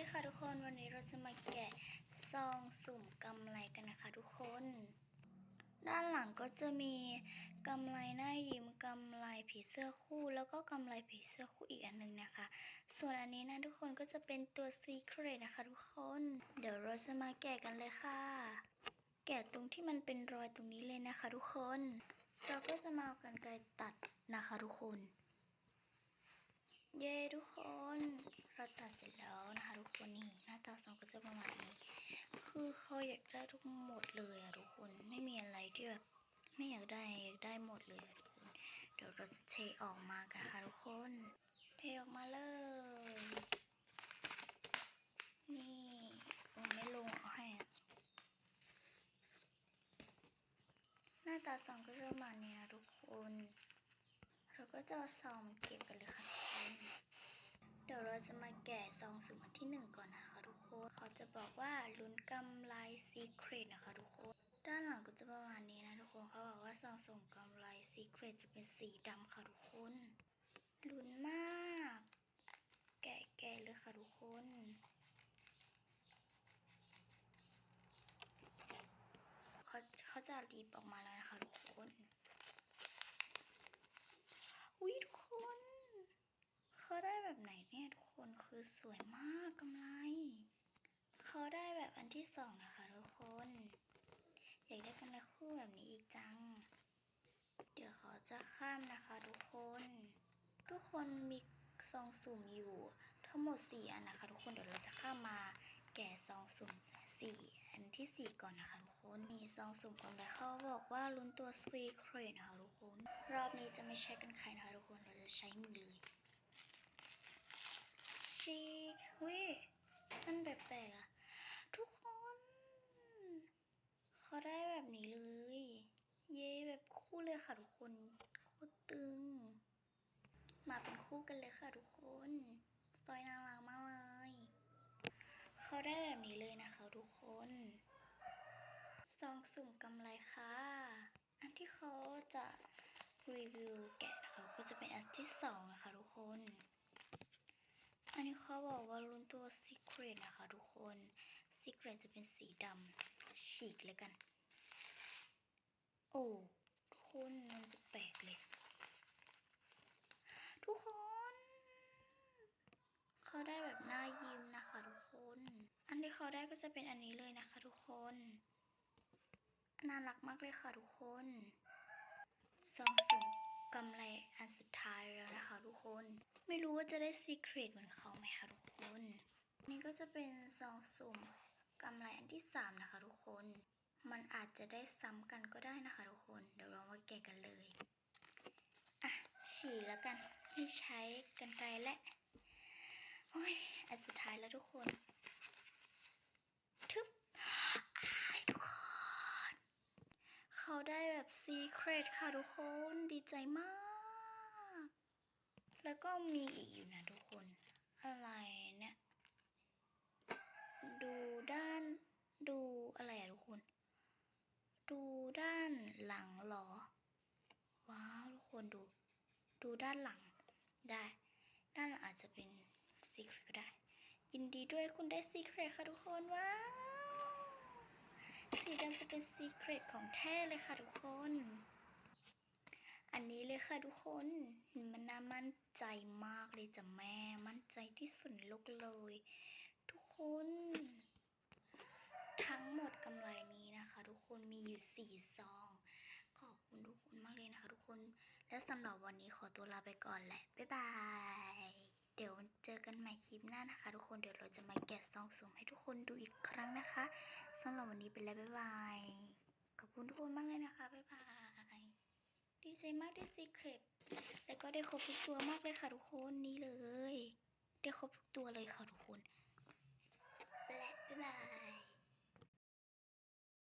ดีค่ะทุกคนวันนี้เราจะมาแกะซองสุ่มกำไรกันนะคะทุกคน ด้านหลังก็จะมีกำไรหน้ายิ้มกำไรผีเสื้อคู่แล้วก็กำไรผีเสื้อคู่อีกอันหนึ่งนะคะ ส่วนอันนี้นะทุกคนก็จะเป็นตัว Secret นะคะทุกคน เดี๋ยวเราจะมาแกะกันเลยค่ะ แกะตรงที่มันเป็นรอยตรงนี้เลยนะคะ ทุกคน เราก็จะมาเอากันไกรตัดนะคะทุกคน เย้ทุกคน เราตัดเสร็จแล้วนะคะทุกคนนี่หน้าตาซองก็จะประมาณนี้ คือเขาอยากได้ทุกหมดเลยอะทุกคนไม่มีอะไรที่แบบไม่อยากได้อยากได้หมดเลยทุกคนเดี๋ยวเราจะเทออกมากันค่ะทุกคนเทออกมาเลย นี่ผมไม่ลงเอาให้อะหน้าตาซองก็จะประมาณนี้นะทุกคน เราก็จะซองมาเก็บกันเลยค่ะทุกคนเดี๋ยวเราจะมาแกะซองสุ่มอันที่หนึ่งก่อนนะคะทุกคนเขาจะบอกว่าลุ้นกำไรซีเครตนะคะทุกคนด้านหลังก็จะประมาณนี้นะทุกคนเขาบอกว่าซองสุ่มกำไรซีเครตจะเป็นสีดำค่ะทุกคนลุ้นมาก แกะแกะเลยค่ะทุกคนเขาเขาจะรีบออกมาแล้วนะคะทุกคน อุ้ยทุกคน เขาได้แบบไหนเนี่ยทุกคนคือสวยมากกำไร เขาได้แบบอันที่สองนะคะทุกคน อยากได้กำไรคู่แบบนี้อีกจัง เดี๋ยวเขาจะข้ามนะคะทุกคน ทุกคนมีซองสุ่มอยู่ ทั้งหมดสี่อันนะคะ ทุกคนเดี๋ยวเราจะข้ามมาแกะซองสุ่มสี่อันที่สี่ก่อนนะคะทุกคนมีซองสุ่มกำไรเขาบอกว่าลุ้นตัวซีเครนะคะทุกคน รอบนี้จะไม่ใช้กันไขนะคะทุกคนเราจะใช้มือเลย ชีกเฮ้ยมันแปลกๆอะทุกคน เขาได้แบบนี้เลย เย้แบบคู่เลยค่ะทุกคนโคตรตึง มาเป็นคู่กันเลยค่ะทุกคนสอยน่ารักมากเลย เขาได้แบบนี้เลยนะคะทุกคนซองสุ่มกำไรค่ะ อันที่เขาจะรีวิวแกะนะคะก็จะเป็นอันที่สองนะคะทุกคน อันนี้เขาบอกว่าลุ้นตัว Secret นะคะทุกคน Secret จะเป็นสีดำฉีกเลยกัน โอ้ทุกคนมันแปลกเลย ทุกคน เขาได้แบบหน้ายิ้มนะคะทุกคน อันที่เขาได้ก็จะเป็นอันนี้เลยนะคะทุกคนน่ารักมากเลยค่ะทุกคนซองสุ่ม กำไรอันสุดท้ายแล้วนะคะทุกคน ไม่รู้ว่าจะได้ซีเครตเหมือนเขาไหมคะทุกคน นี่ก็จะเป็นซองสุ่มกำไรอันที่สามนะคะทุกคน มันอาจจะได้ซ้ำกันก็ได้นะคะทุกคน เดี๋ยวเรามาแกะกันเลย อะ ฉี่แล้วกัน ไม่ใช้กันไกลและ โอ้ย อันสุดท้ายแล้วทุกคน ทึบอ้ายทุกคน เขาได้แบบ ซีเครตค่ะทุกคนดีใจมาก แล้วก็มีอีกอยู่นะทุกคน อะไรเนี่ยดูด้านดูอะไรอะทุกคน ดูด้านหลังหรอ ว้าวทุกคนดู ดูด้านหลังได้ ด้านหลังอาจจะเป็นซีเครตก็ได้ ยินดีด้วยคุณได้ซีเครตค่ะทุกคนว้าว สีดำจะเป็นซีเครตของแท้เลยค่ะทุกคน อันนี้เลยค่ะทุกคนมันน่ามั่นใจมากเลยจ้ะแม่ มั่นใจที่สุดโลกเลย ทุกคน ทั้งหมดกำไรนี้นะคะ ทุกคนมีอยู่สี่ซองขอบคุณทุกคนมากเลยนะคะทุกคน และสำหรับวันนี้ขอตัวลาไปก่อนแหละ บ๊ายบาย เดี๋ยวเจอกันใหม่คลิปหน้านะคะ ทุกคน เดี๋ยวเราจะมาแกะซองสุ่มให้ทุกคนดูอีกครั้งนะคะ สำหรับวันนี้ไปแล้วบ๊ายบาย ขอบคุณทุกคนมากเลยนะคะ บ๊ายบาย ดีใจมากได้ซีเครตแล้วก็ได้ครบทุกตัวมากเลยค่ะทุกคนนี่เลย ได้ครบทุกตัวเลยค่ะทุกคนและบ๊ายบาย